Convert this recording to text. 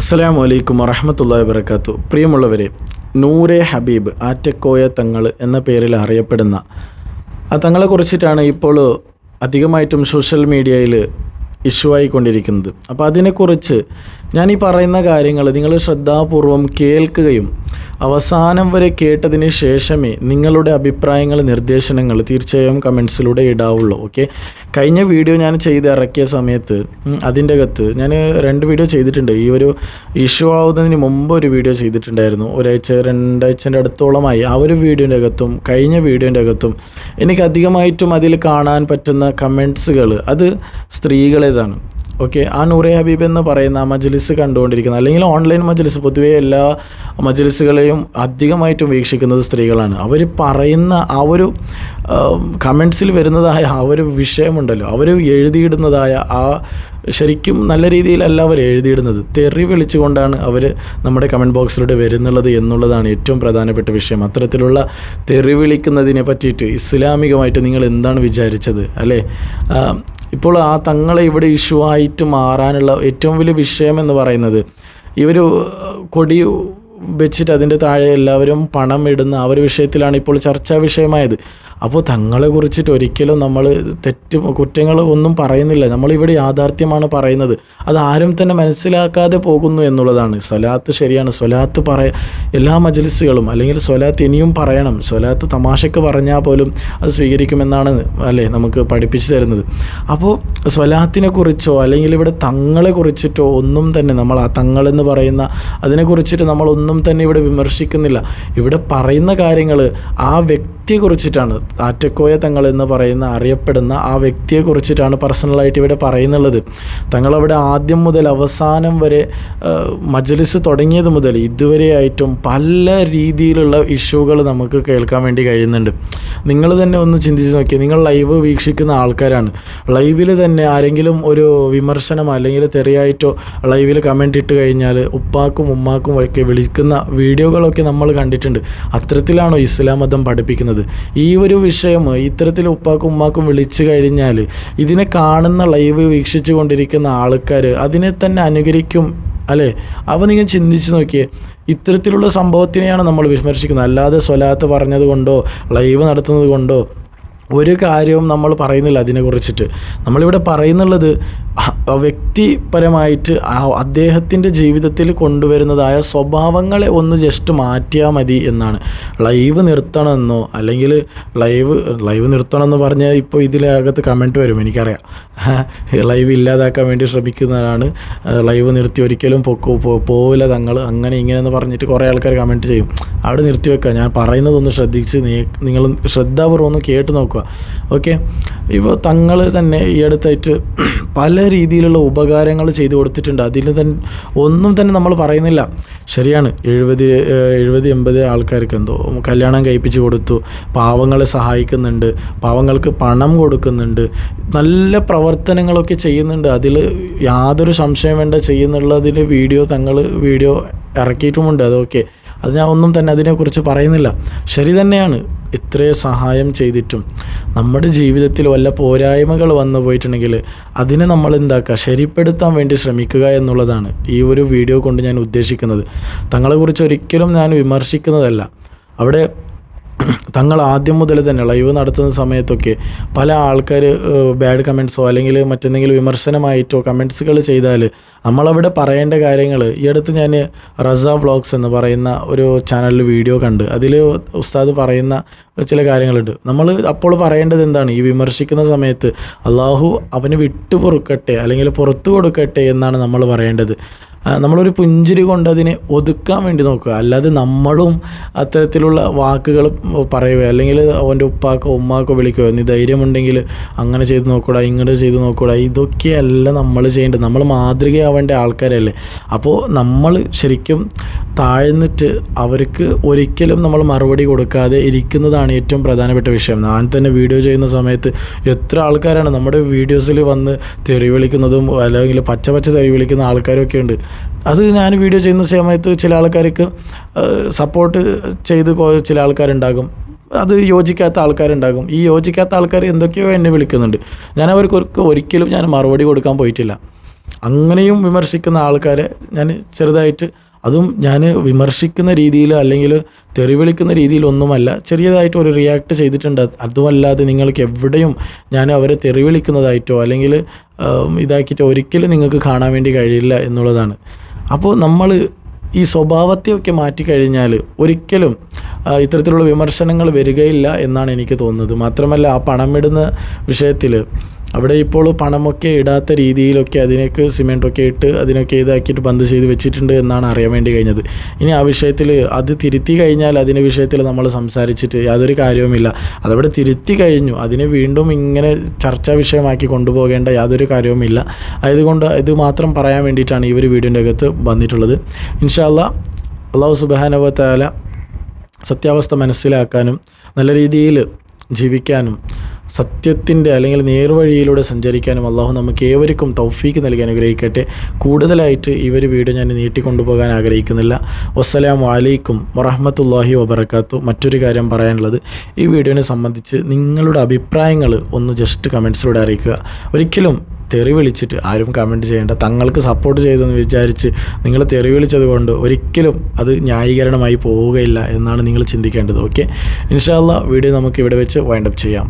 അസ്സാം വലൈക്കും വറഹമത്തല്ലാ വബർക്കാത്തു പ്രിയമുള്ളവരെ നൂറെ ഹബീബ് ആറ്റക്കോയ തങ്ങൾ എന്ന പേരിൽ അറിയപ്പെടുന്ന ആ തങ്ങളെ കുറിച്ചിട്ടാണ് ഇപ്പോൾ അധികമായിട്ടും സോഷ്യൽ മീഡിയയിൽ ഇഷ്യൂ ആയിക്കൊണ്ടിരിക്കുന്നത്. അപ്പോൾ അതിനെക്കുറിച്ച് ഞാൻ ഈ പറയുന്ന കാര്യങ്ങൾ നിങ്ങൾ ശ്രദ്ധാപൂർവം കേൾക്കുകയും അവസാനം വരെ കേട്ടതിന് ശേഷമേ നിങ്ങളുടെ അഭിപ്രായങ്ങൾ നിർദ്ദേശനങ്ങൾ തീർച്ചയായും കമൻസിലൂടെ ഇടാവുള്ളൂ ഓക്കെ? കഴിഞ്ഞ വീഡിയോ ഞാൻ ചെയ്ത് ഇറക്കിയ സമയത്ത് അതിന്റെ അകത്ത് ഞാൻ രണ്ട് വീഡിയോ ചെയ്തിട്ടുണ്ട്. ഈ ഒരു ഇഷ്യൂ ആവുന്നതിന് മുമ്പ് ഒരു വീഡിയോ ചെയ്തിട്ടുണ്ടായിരുന്നു. ഒരാഴ്ച രണ്ടാഴ്ചന്റെ അടുത്തോളമായി ആ ഒരു വീഡിയോന്റെ അകത്തും കഴിഞ്ഞ വീഡിയോന്റെ അകത്തും എനിക്ക് അധികമായിട്ടും അതിൽ കാണാൻ പറ്റുന്ന കമൻസുകൾ അത് സ്ത്രീകളേതാണ്. ഓക്കെ ആ നൂറെ ഹബീബ് എന്ന് പറയുന്ന മജ്ലിസ് കണ്ടുകൊണ്ടിരിക്കുന്നത് അല്ലെങ്കിൽ ഓൺലൈൻ മജ്ലിസ് പൊതുവേ എല്ലാ മജ്ലിസുകളെയും അധികമായിട്ടും വീക്ഷിക്കുന്നത് സ്ത്രീകളാണ്. അവർ പറയുന്ന ആ ഒരു കമൻസിൽ വരുന്നതായ ആ ഒരു വിഷയമുണ്ടല്ലോ. അവർ എഴുതിയിടുന്നതായ ആ ശരിക്കും നല്ല രീതിയിലല്ല അവർ എഴുതിയിടുന്നത്. തെറി വിളിച്ചുകൊണ്ടാണ് അവർ നമ്മുടെ കമന്റ് ബോക്സിലൂടെ വരുന്നുള്ളത് എന്നുള്ളതാണ് ഏറ്റവും പ്രധാനപ്പെട്ട വിഷയം. അത്തരത്തിലുള്ള തെറി വിളിക്കുന്നതിനെ പറ്റിയിട്ട് ഇസ്ലാമികമായിട്ട് നിങ്ങൾ എന്താണ് വിചാരിച്ചത്? അല്ലേ? ഇപ്പോൾ ആ തങ്ങളെ ഇവിടെ ഇഷ്യൂ ആയിട്ട് മാറാനുള്ള ഏറ്റവും വലിയ വിഷയം എന്ന് പറയുന്നത് ഇവർ കൊടി വെച്ചിട്ട് അതിന്റെ താഴെ എല്ലാവരും പണം ഇടുന്ന ആ ഒരു വിഷയത്തിലാണ് ഇപ്പോൾ ചർച്ചാ വിഷയമായത്. അപ്പോൾ തങ്ങളെ കുറിച്ചിട്ട് ഒരിക്കലും നമ്മൾ തെറ്റ് കുറ്റങ്ങൾ ഒന്നും പറയുന്നില്ല. നമ്മളിവിടെ യാഥാർത്ഥ്യമാണ് പറയുന്നത്. അത് ആരും തന്നെ മനസ്സിലാക്കാതെ പോകുന്നു എന്നുള്ളതാണ്. സ്വലാത്ത് ശരിയാണ്. സ്വലാത്ത് പറയ എല്ലാ മജലിസുകളും അല്ലെങ്കിൽ സ്വലാത്ത് ഇനിയും പറയണം. സ്വലാത്ത് തമാശക്ക് പറഞ്ഞാൽ പോലും അത് സ്വീകരിക്കുമെന്നാണ് അല്ലേ നമുക്ക് പഠിപ്പിച്ചു തരുന്നത്. അപ്പോൾ സ്വലാത്തിനെ കുറിച്ചോ അല്ലെങ്കിൽ ഇവിടെ തങ്ങളെ കുറിച്ചിട്ടോ ഒന്നും തന്നെ നമ്മൾ ആ തങ്ങളെന്ന് പറയുന്ന അതിനെക്കുറിച്ചിട്ട് നമ്മളൊന്നും തന്നെ ഇവിടെ വിമർശിക്കുന്നില്ല. ഇവിടെ പറയുന്ന കാര്യങ്ങൾ ആ വ്യക്തിയെ കുറിച്ചിട്ടാണ് ആറ്റക്കോയ തങ്ങൾ എന്ന് പറയുന്ന അറിയപ്പെടുന്ന ആ വ്യക്തിയെ കുറിച്ചിട്ടാണ് പേഴ്സണലായിട്ട് ഇവിടെ പറയുന്നുള്ളത്. തങ്ങളവിടെ ആദ്യം മുതൽ അവസാനം വരെ മജലിസ് തുടങ്ങിയത് മുതൽ ഇതുവരെയായിട്ടും പല രീതിയിലുള്ള ഇഷ്യൂകൾ നമുക്ക് കേൾക്കാൻ വേണ്ടി കഴിയുന്നുണ്ട്. നിങ്ങൾ തന്നെ ഒന്ന് ചിന്തിച്ച് നോക്കിയാൽ നിങ്ങൾ ലൈവ് വീക്ഷിക്കുന്ന ആൾക്കാരാണ്. ലൈവിൽ തന്നെ ആരെങ്കിലും ഒരു വിമർശനം അല്ലെങ്കിൽ തെറിയായിട്ടോ ലൈവിൽ കമന്റ് ഇട്ട് കഴിഞ്ഞാൽ ഉപ്പാക്കും ഉമ്മാക്കും ഒക്കെ വിളിക്കുന്ന വീഡിയോകളൊക്കെ നമ്മൾ കണ്ടിട്ടുണ്ട്. അത്തരത്തിലാണോ ഇസ്ലാം മതം പഠിപ്പിക്കുന്നത്? ഈ ഒരു വിഷയം ഇത്തരത്തിൽ ഉപ്പാക്കും ഉമ്മാക്കും വിളിച്ചു കഴിഞ്ഞാൽ ഇതിനെ കാണുന്ന ലൈവ് വീക്ഷിച്ചു കൊണ്ടിരിക്കുന്ന ആൾക്കാർ അതിനെ തന്നെ അനുകരിക്കും അല്ലേ? അപ്പോൾ നിങ്ങൾ ചിന്തിച്ച് നോക്കിയേ. ഇത്തരത്തിലുള്ള സംഭവത്തിനെയാണ് നമ്മൾ വിമർശിക്കുന്നത്. അല്ലാതെ സ്വലാത്ത് പറഞ്ഞത് കൊണ്ടോ ലൈവ് നടത്തുന്നത് കൊണ്ടോ ഒരു കാര്യവും നമ്മൾ പറയുന്നില്ല അതിനെക്കുറിച്ചിട്ട് നമ്മളിവിടെ പറയുന്നുള്ളത് വ്യക്തിപരമായിട്ട് അദ്ദേഹത്തിന്റെ ജീവിതത്തിൽ കൊണ്ടുവരുന്നതായ സ്വഭാവങ്ങളെ ഒന്ന് ജസ്റ്റ് മാറ്റിയാൽ മതി എന്നാണ്. ലൈവ് നിർത്തണമെന്നോ അല്ലെങ്കിൽ ലൈവ് ലൈവ് നിർത്തണമെന്ന് പറഞ്ഞാൽ ഇപ്പോൾ ഇതിലകത്ത് കമന്റ് വരും എനിക്കറിയാം. ലൈവ് ഇല്ലാതാക്കാൻ വേണ്ടി ശ്രമിക്കുന്നതാണ്. ലൈവ് നിർത്തി ഒരിക്കലും പൊക്കോ പോവില്ല തങ്ങൾ. അങ്ങനെ ഇങ്ങനെ എന്ന് പറഞ്ഞിട്ട് കുറേ ആൾക്കാർ കമന്റ് ചെയ്യും. അവിടെ നിർത്തി വെക്കുക. ഞാൻ പറയുന്നതൊന്ന് ശ്രദ്ധിച്ച് നിങ്ങൾ ശ്രദ്ധാപൂർവം ഒന്ന് കേട്ട് നോക്കുക. ഓക്കെ ഇപ്പോൾ തങ്ങൾ തന്നെ ഈ അടുത്തായിട്ട് പല രീതിയിലുള്ള ഉപകാരങ്ങൾ ചെയ്തു കൊടുത്തിട്ടുണ്ട്. അതിൽ തന്നെ ഒന്നും തന്നെ നമ്മൾ പറയുന്നില്ല. ശരിയാണ്. എഴുപത് എഴുപത് എൺപത് ആൾക്കാർക്ക് എന്തോ കല്യാണം കഴിപ്പിച്ച് കൊടുത്തു. പാവങ്ങളെ സഹായിക്കുന്നുണ്ട്. പാവങ്ങൾക്ക് പണം കൊടുക്കുന്നുണ്ട്. നല്ല പ്രവർത്തനങ്ങളൊക്കെ ചെയ്യുന്നുണ്ട്. അതിൽ യാതൊരു സംശയം വേണ്ട ചെയ്യുന്നുള്ളതിൽ വീഡിയോ തങ്ങൾ വീഡിയോ ഇറക്കിയിട്ടുമുണ്ട്. അതൊക്കെ അത് ഞാൻ ഒന്നും തന്നെ അതിനെക്കുറിച്ച് പറയുന്നില്ല. ശരി തന്നെയാണ്. ഇത്രയും സഹായം ചെയ്തിട്ടും. നമ്മുടെ ജീവിതത്തിൽ വല്ല പോരായ്മകൾ വന്നു പോയിട്ടുണ്ടെങ്കിൽ അതിനെ നമ്മൾ എന്താക്കുക? ശരിപ്പെടുത്താൻ വേണ്ടി ശ്രമിക്കുക എന്നുള്ളതാണ് ഈ ഒരു വീഡിയോ കൊണ്ട് ഞാൻ ഉദ്ദേശിക്കുന്നത്. തങ്ങളെക്കുറിച്ച് ഒരിക്കലും ഞാൻ വിമർശിക്കുന്നതല്ല. അവിടെ തങ്ങൾ ആദ്യം മുതൽ തന്നെ ലൈവ് നടത്തുന്ന സമയത്തൊക്കെ പല ആൾക്കാർ ബാഡ് കമന്റ്സോ അല്ലെങ്കിൽ മറ്റെന്തെങ്കിലും വിമർശനമായിട്ടോ കമന്റ്സുകൾ ചെയ്താൽ നമ്മളവിടെ പറയേണ്ട കാര്യങ്ങൾ ഈ അടുത്ത് ഞാൻ റസ വ്ളോഗ്സ് എന്ന് പറയുന്ന ഒരു ചാനലിൽ വീഡിയോ കണ്ട് അതിൽ ഉസ്താദ് പറയുന്ന ചില കാര്യങ്ങളുണ്ട്. നമ്മൾ അപ്പോൾ പറയേണ്ടത് എന്താണ്? ഈ വിമർശിക്കുന്ന സമയത്ത് അള്ളാഹു അവന് വിട്ടുപൊറുക്കട്ടെ അല്ലെങ്കിൽ പുറത്തു കൊടുക്കട്ടെ എന്നാണ് നമ്മൾ പറയേണ്ടത്. നമ്മളൊരു പുഞ്ചിരി കൊണ്ട് അതിനെ ഒതുക്കാൻ വേണ്ടി നോക്കുക. അല്ലാതെ നമ്മളും അത്തരത്തിലുള്ള വാക്കുകൾ പറയുക അല്ലെങ്കിൽ അവന്റെ ഉപ്പാക്കോ ഉമ്മാക്കോ വിളിക്കുകയോ നീ ധൈര്യമുണ്ടെങ്കിൽ അങ്ങനെ ചെയ്ത് നോക്കൂടാ ഇങ്ങോട്ട് ചെയ്ത് നോക്കൂടാ ഇതൊക്കെയല്ല നമ്മൾ ചെയ്യേണ്ടത്. നമ്മൾ മാതൃകയാവേണ്ട ആൾക്കാരല്ലേ. അപ്പോൾ നമ്മൾ ശരിക്കും താഴ്ന്നിട്ട് അവർക്ക് ഒരിക്കലും നമ്മൾ മറുപടി കൊടുക്കാതെ ഇരിക്കുന്നതാണ് ഏറ്റവും പ്രധാനപ്പെട്ട വിഷയം. ഞാൻ തന്നെ വീഡിയോ ചെയ്യുന്ന സമയത്ത് എത്ര ആൾക്കാരാണ് നമ്മുടെ വീഡിയോസിൽ വന്ന് തെറി വിളിക്കുന്നതും അല്ലെങ്കിൽ പച്ച പച്ച തെറി വിളിക്കുന്ന ആൾക്കാരൊക്കെ ഉണ്ട്. അത് ഞാൻ വീഡിയോ ചെയ്യുന്ന സമയത്ത് ചില ആൾക്കാർക്ക് സപ്പോർട്ട് ചെയ്ത് ചില ആൾക്കാരുണ്ടാകും. അത് യോജിക്കാത്ത ആൾക്കാരുണ്ടാകും. ഈ യോജിക്കാത്ത ആൾക്കാർ എന്തൊക്കെയോ എന്നെ വിളിക്കുന്നുണ്ട്. ഞാൻ അവർക്ക് ഒരിക്കലും ഞാൻ മറുപടി കൊടുക്കാൻ പോയിട്ടില്ല. അങ്ങനെയും വിമർശിക്കുന്ന ആൾക്കാരെ ഞാൻ ചെറുതായിട്ട് അതും ഞാൻ വിമർശിക്കുന്ന രീതിയിൽ അല്ലെങ്കിൽ തെറിവിളിക്കുന്ന രീതിയിലൊന്നുമല്ല ചെറിയതായിട്ട് ഒരു റിയാക്ട് ചെയ്തിട്ടുണ്ട്. അതുമല്ലാതെ നിങ്ങൾക്ക് എവിടെയും ഞാൻ അവരെ തെറിവിളിക്കുന്നതായിട്ടോ അല്ലെങ്കിൽ ആം, ഇതാക്കിയിട്ടോ ഒരിക്കലും നിങ്ങൾക്ക് കാണാൻ വേണ്ടി കഴിയില്ല എന്നുള്ളതാണ്. അപ്പോൾ നമ്മൾ ഈ സ്വഭാവത്തെയൊക്കെ മാറ്റിക്കഴിഞ്ഞാൽ ഒരിക്കലും ഇത്തരത്തിലുള്ള വിമർശനങ്ങൾ വരികയില്ല എന്നാണ് എനിക്ക് തോന്നുന്നത്. മാത്രമല്ല ആ പണമിടുന്ന വിഷയത്തിൽ അവിടെ ഇപ്പോൾ പണമൊക്കെ ഇടാത്ത രീതിയിലൊക്കെ അതിനൊക്കെ സിമെന്റൊക്കെ ഇട്ട് അതിനൊക്കെ ഇതാക്കിയിട്ട് ബന്ധ ചെയ്ത് വെച്ചിട്ടുണ്ട് എന്നാണ് അറിയാൻ വേണ്ടി കഴിഞ്ഞത്. ഇനി ആ വിഷയത്തിൽ അത് തിരുത്തി കഴിഞ്ഞാൽ അതിന്റെ വിഷയത്തിൽ നമ്മൾ സംസാരിച്ചിട്ട് യാതൊരു കാര്യവുമില്ല. അതവിടെ തിരുത്തി കഴിഞ്ഞു. അതിനെ വീണ്ടും ഇങ്ങനെ ചർച്ചാ വിഷയമാക്കി കൊണ്ടുപോകേണ്ട യാതൊരു കാര്യവുമില്ല. അതുകൊണ്ട് ഇത് മാത്രം പറയാൻ വേണ്ടിയിട്ടാണ് ഈ ഒരു വീഡിയോന്റെ അകത്ത് വന്നിട്ടുള്ളത്. ഇൻഷാല്ല അള്ളാഹു സുബാനവത്താല സത്യാവസ്ഥ മനസ്സിലാക്കാനും നല്ല രീതിയിൽ ജീവിക്കാനും സത്യത്തിന്റെ അല്ലെങ്കിൽ നേർവഴിയിലൂടെ സഞ്ചരിക്കാനും അള്ളാഹു നമുക്ക് ഏവർക്കും തൗഫീക്ക് നൽകി അനുഗ്രഹിക്കട്ടെ. കൂടുതലായിട്ട് ഈ ഒരു വീഡിയോ ഞാൻ നീട്ടിക്കൊണ്ടുപോകാൻ ആഗ്രഹിക്കുന്നില്ല. വസ്സലാം അലൈക്കും വറഹമത്തല്ലാഹി വബർക്കാത്തു മറ്റൊരു കാര്യം പറയാനുള്ളത് ഈ വീഡിയോനെ സംബന്ധിച്ച് നിങ്ങളുടെ അഭിപ്രായങ്ങൾ ഒന്ന് ജസ്റ്റ് കമൻസിലൂടെ അറിയിക്കുക. ഒരിക്കലും തെറി വിളിച്ചിട്ട് ആരും കമന്റ് ചെയ്യേണ്ട. തങ്ങൾക്ക് സപ്പോർട്ട് ചെയ്തെന്ന് വിചാരിച്ച് നിങ്ങൾ തെറി വിളിച്ചത് കൊണ്ട് ഒരിക്കലും അത് ന്യായീകരണമായി പോവുകയില്ല എന്നാണ് നിങ്ങൾ ചിന്തിക്കേണ്ടത്. ഓക്കെ ഇൻഷാല്ല വീഡിയോ നമുക്ക് ഇവിടെ വെച്ച് വൈൻഡപ്പ് ചെയ്യാം.